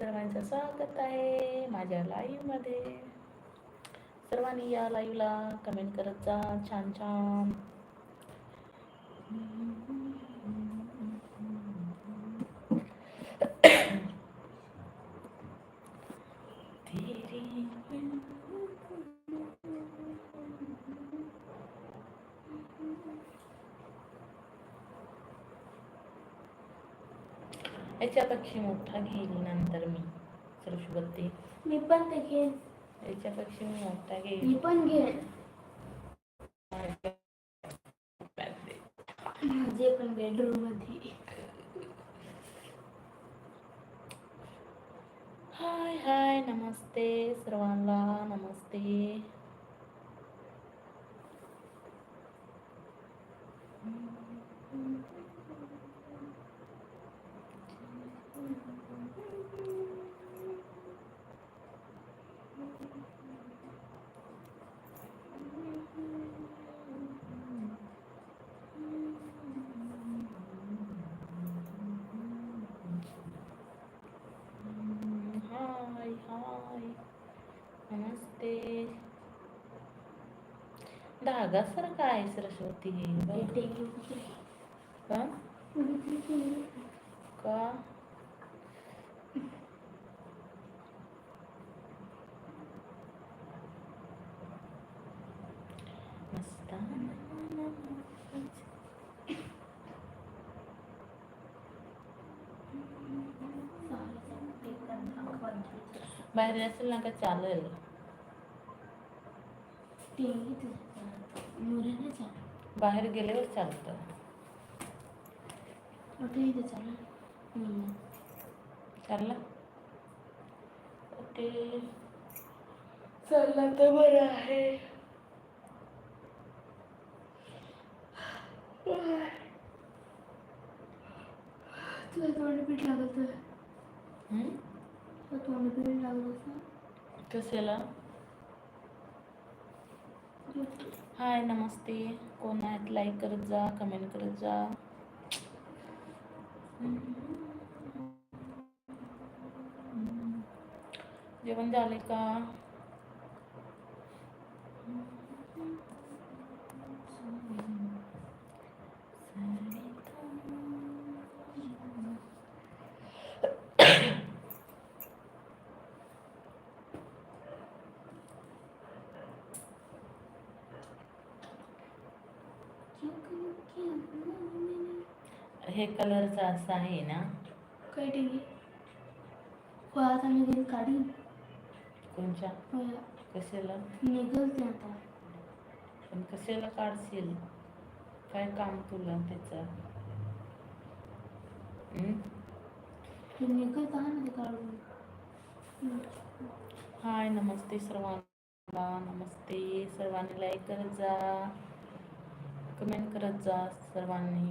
सर्वांचं स्वागत आहे माझ्या लाईव्हमध्ये सर्वांनी या लाईव्हला कमेंट करत जा छान छान तेरी याच्यापेक्षा मोठा घेईल नंतर मी सरस्वती. मी पण ते घेईन. याच्यापेक्षा मी मोठा मी घेईल पण घेईन. माझे पण बेडरूममध्ये. हाय हाय नमस्ते सर्वांना नमस्ते हाय हाय धागा सर काय सरस्वती? का? का? बाहेर असेल ना का चालेल बाहेर गेल्यावर चालतं. चाललं ओके. चाललं तर बरं आहे. तुला तोंड पीठ लागत तोंड पीठ लागत कशाला? हाय नमस्ते. कोण आहेत? लाईक करत जा कमेंट करत जा. जेवण झाले का? हे कलरचं असं आहे ना. काय टीव्ही फळात आम्ही घरी काढीन कोणच्या कशाला? निघल ते आता. पण कशाला काढशील? काय काम तुला त्याचं? निघत आहे ना काढून. हाय नमस्ते सर्वांना. नमस्ते. सर्वांनी लाईक करत जा. कमेंट करत जा सर्वांनी.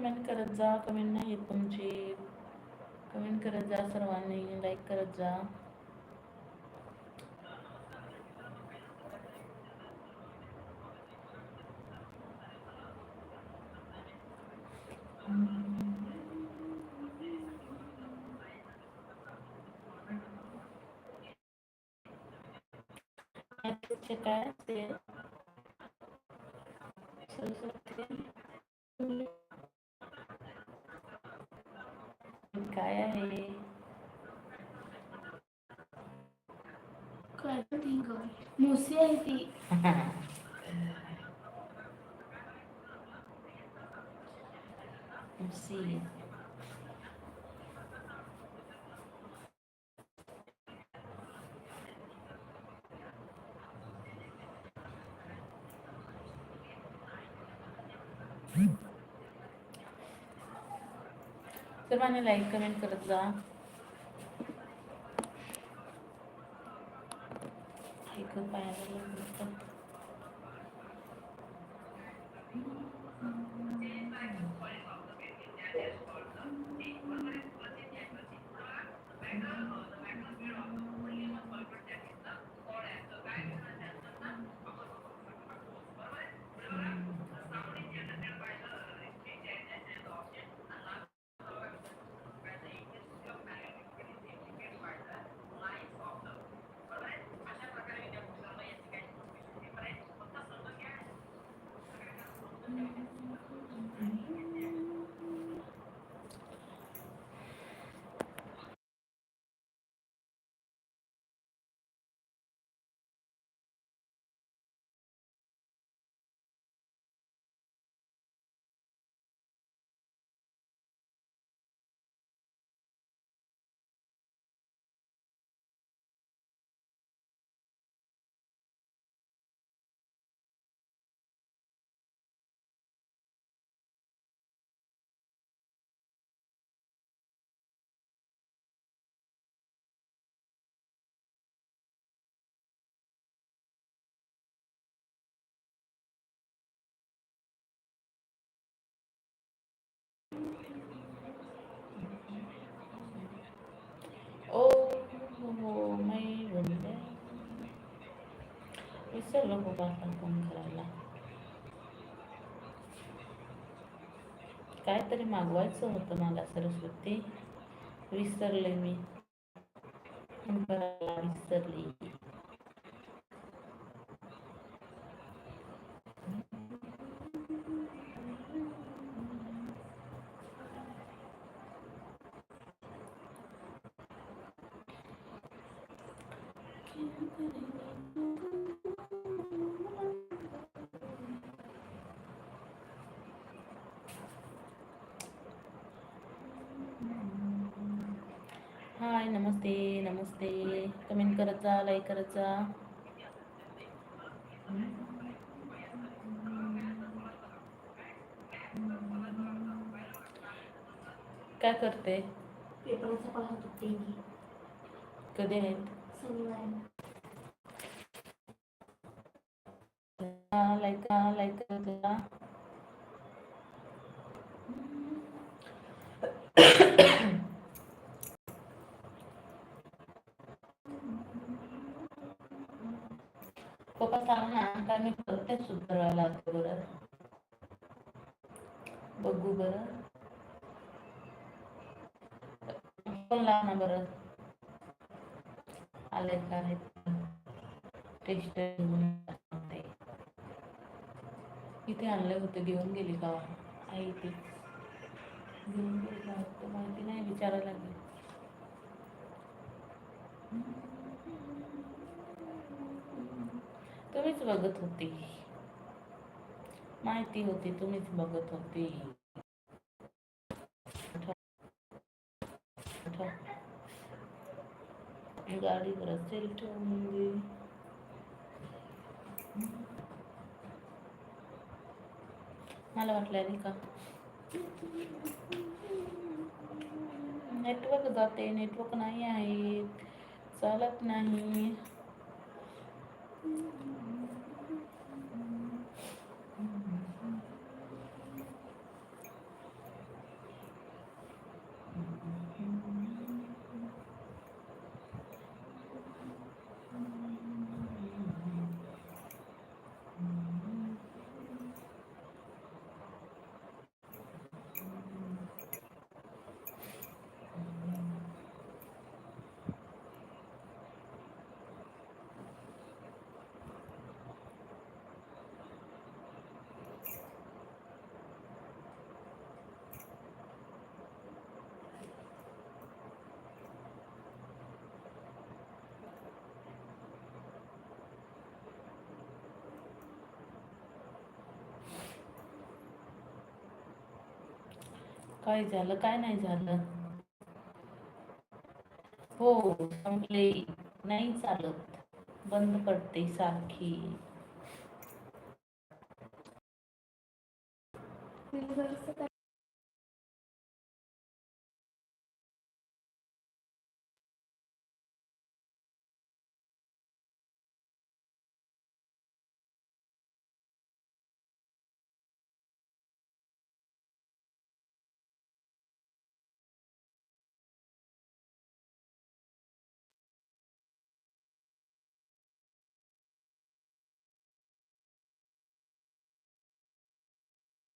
कमेंट करत जा कमेंट नाही येत तुमची. कमेंट करत जा सर्वांनी लाईक करत जा. काय ते? guy I hate. Let's see. Hmm. सर्वांनी लाईक कमेंट करत जा. ऐक पायाला लागलं तर. ओ हो मी बोलते विसरलो बाबा आता फोन करायला काहीतरी मागवायचं होतं मला सरस्वती विसरले मी फोन करायला विसरली नमस्ते नमस्ते. कमेंट करत जा लाईक करत जा. काय करते? कधी आहेत? लाईक लाईक करत जा. पप्पा सांग ना काय मी करते सुधारायला लागतो बरं बघू बरं पण लाव ना बरं आले का आहेत टेस्ट इथे आणले होते घेऊन गेली का आई ते घेऊन गेली का माहिती नाही विचारायला लागेल तुम्हीच बघत होते. माहिती होती तुम्हीच बघत होते. गाडीवर असेल ठेवून दे. मला वाटलं नाही का? नेटवर्क जाते नेटवर्क नाही आहे चालत नाही. काय झालं काय नाही झालं. हो संपले. नाही चालत. बंद पडते सारखी.